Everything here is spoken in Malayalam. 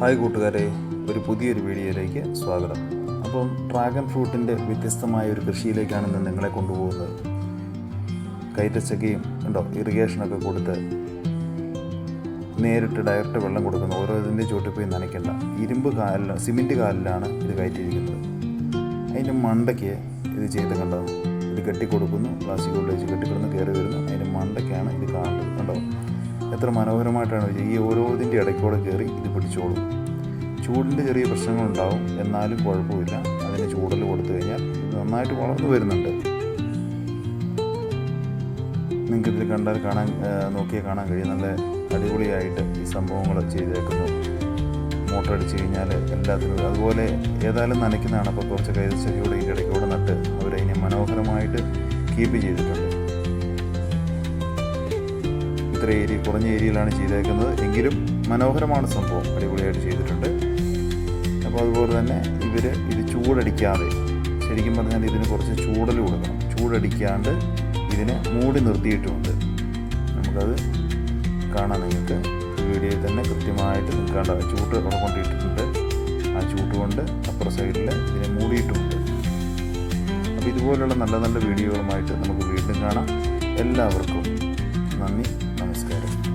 ഹായ് കൂട്ടുകാരെ ഒരു പുതിയൊരു വീഡിയോയിലേക്ക് സ്വാഗതം. അപ്പം ഡ്രാഗൺ ഫ്രൂട്ടിന്റെ വ്യത്യസ്തമായ ഒരു കൃഷിയിലേക്കാണ് ഇന്ന് നിങ്ങളെ കൊണ്ടുപോകുന്നത്. കയറ്റച്ചക്കയും ഉണ്ടോ ഇറിഗേഷനൊക്കെ കൊടുത്ത് നേരിട്ട് ഡയറക്റ്റ് വെള്ളം കൊടുക്കുന്നു ഓരോ ഇതിന്റെ ചുവട്ടിൽ പോയി നനയ്ക്കേണ്ട. ഇരുമ്പ് കാലിലാണ് സിമെന്റ് കാലിലാണ് ഇത് കയറ്റിയിരിക്കുന്നത്. അതിന്റെ മണ്ടയ്ക്ക് ഇത് ചെയ്ത് കണ്ടോ ഇത് കെട്ടിക്കൊടുക്കുന്നു പ്ലാസ്റ്റിക് കൊണ്ടുവച്ച് കെട്ടിക്കൊടുന്ന് കയറി വരുന്നു. അതിന്റെ മണ്ടയ്ക്കാണ് ഇത് കാണുന്നത് കണ്ടോ? എത്ര മനോഹരമായിട്ടാണ് ഈ ഓരോതിന്റെ ഇടയ്ക്കൂടെ കയറി ഇത് പിടിച്ചോളും. ചൂടിന്റെ ചെറിയ പ്രശ്നങ്ങളുണ്ടാവും. എന്നാലും കുഴപ്പമില്ല. അതിന് ചൂടൽ കൊടുത്തു കഴിഞ്ഞാൽ ഇത് നന്നായിട്ട് വളർന്നു വരുന്നുണ്ട്. നിങ്ങൾക്കിതിൽ കണ്ടാൽ കാണാൻ നോക്കിയാൽ കാണാൻ കഴിയും. നല്ല അടിപൊളിയായിട്ട് ഈ സംഭവങ്ങൾ ചെയ്തേക്കുന്നു. മോട്ടർ അടിച്ചു കഴിഞ്ഞാൽ എല്ലാത്തിനും അതുപോലെ ഏതായാലും നനയ്ക്കുന്നതാണ്. അപ്പോൾ കുറച്ച് കൈതച്ചെടിയോടെ ഈ ഇടയ്ക്കൂടെ നട്ട് അവരതിനെ മനോഹരമായിട്ട് കീപ്പ് ചെയ്തിട്ടുണ്ട്. ഇത്ര ഏരിയ കുറഞ്ഞ ഏരിയയിലാണ് ചെയ്തേക്കുന്നത്. എങ്കിലും മനോഹരമാണ് സംഭവം. അടിപൊളിയായിട്ട് ചെയ്തിട്ടുണ്ട്. അപ്പോൾ അതുപോലെ തന്നെ ഇവർ ഇത് ചൂടടിക്കാതെ ശരിക്കും പറഞ്ഞാൽ ഇതിന് കുറച്ച് ചൂടൽ കൊടുക്കണം. ചൂടടിക്കാണ്ട് ഇതിനെ മൂടി നിർത്തിയിട്ടുമുണ്ട് നമുക്കത് കാണാം നിങ്ങൾക്ക്. വീഡിയോയിൽ തന്നെ കൃത്യമായിട്ട് നിൽക്കേണ്ട ചൂട്ട് അവിടെ കൊണ്ടിട്ടിട്ടുണ്ട്. ആ ചൂട്ട് കൊണ്ട് അപ്പുറ സൈഡിൽ ഇതിനെ മൂടിയിട്ടുമുണ്ട് അപ്പോൾ ഇതുപോലുള്ള നല്ല നല്ല വീഡിയോകളുമായിട്ട് നമുക്ക് വീണ്ടും കാണാം. എല്ലാവർക്കും നന്ദി. നമസ്കാരം